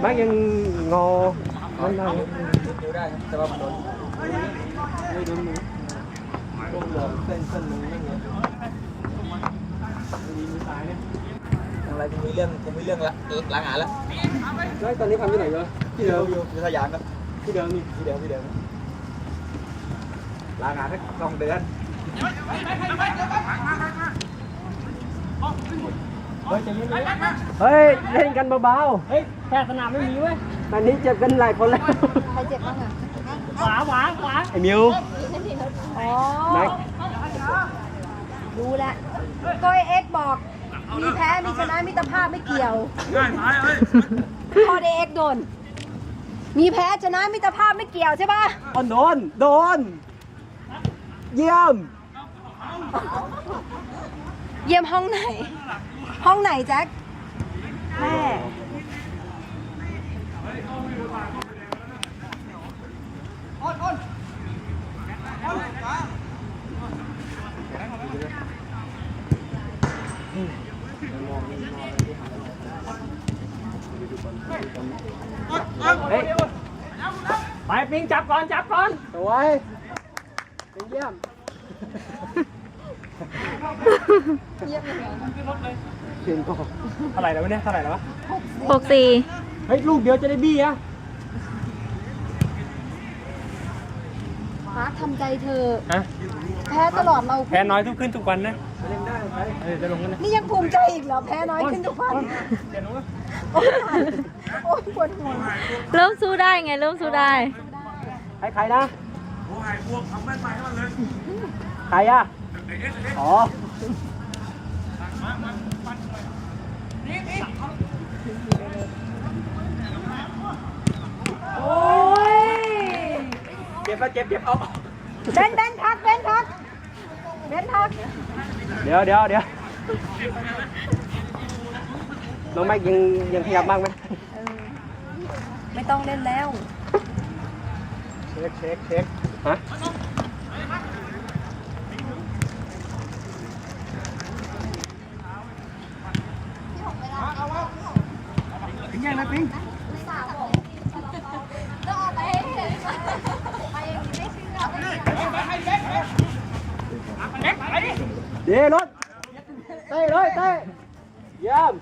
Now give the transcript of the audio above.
แม็กยังงอไม่ได้ดูได้ครับแต่ว่ามันโดนไม่โดนมือโดนหลอมเส้นเส้นมือไม่เงี้ยมีมือซ้ายเนี่ยอะไรผมมีเรื่องผมมีเรื่องละล้างงานแล้วแล้วตอนนี้ทำที่ไหนเลยที่ที่เดิเดิมมอยู่อยู่สยามครับที่เดิมนี่ที่เดิมที่เดิมล้างงานได้สองเดือน เฮ้ยจะไม่รู้เฮ้ยเล่นกันเบาเฮ้ยแพทย์สนามไม่มีเว้ยๆตอนนี้เจ็บกันหลายคนแล้ว ใครเจ็บบ้างอะขวาขวาขวาไอ้มิวอ๋อแม็กรู้แล้วก็เอ็กซ์บอก มีแพ้ มีชนะ มิตรภาพไม่เกี่ยวพอเอ็กซ์โดน มีแพ้ชนะมิตรภาพไม่เกี่ยวใช่ป่ะอ๋อโดน โดน เยี่ยม เยี่ยมห้องไหน ห้องไหนแจ็คแม่เฮ้ยไปปิงจับก่อนจับก่อนสวยเป็นเยี่ยมเยี่ยมเลย เก่งก่อนเท่าไหร่แล้ววะเนี่ยเท่าไหร่แล้ววะหกสี่เฮ้ยลูกเดียวจะได้บี้อะมาร์คทำใจเธอฮะแพ้ตลอดเรา แพ้น้อยทุกขึ้นทุกวันนะเล่นได้ไหมเออจะลงกันนะนี่ยังภูมิใจอีกเหรอ แพ้น้อยขึ้นทุกวันเดี๋ยวนู้นโอ๊ยตายโอ๊ยปวดหัวเริ่มสู้ได้ไง เริ่มสู้ได้ ใครใครนะใครอะอ๋อ โอ๊ย เจ็ บแล้วเจ็บเจ็บเอาเบนเบนพักเบนพักเบนพักเดี๋ยวเดี๋ยวเดี๋ยวน้องแม็กยังยังขยับบ้างไหมเออไม่ต้องเล่นแล้ว เช็คเช็คเช็คฮะเป็นยังไงปิง เดี๋ยวรถเต้เ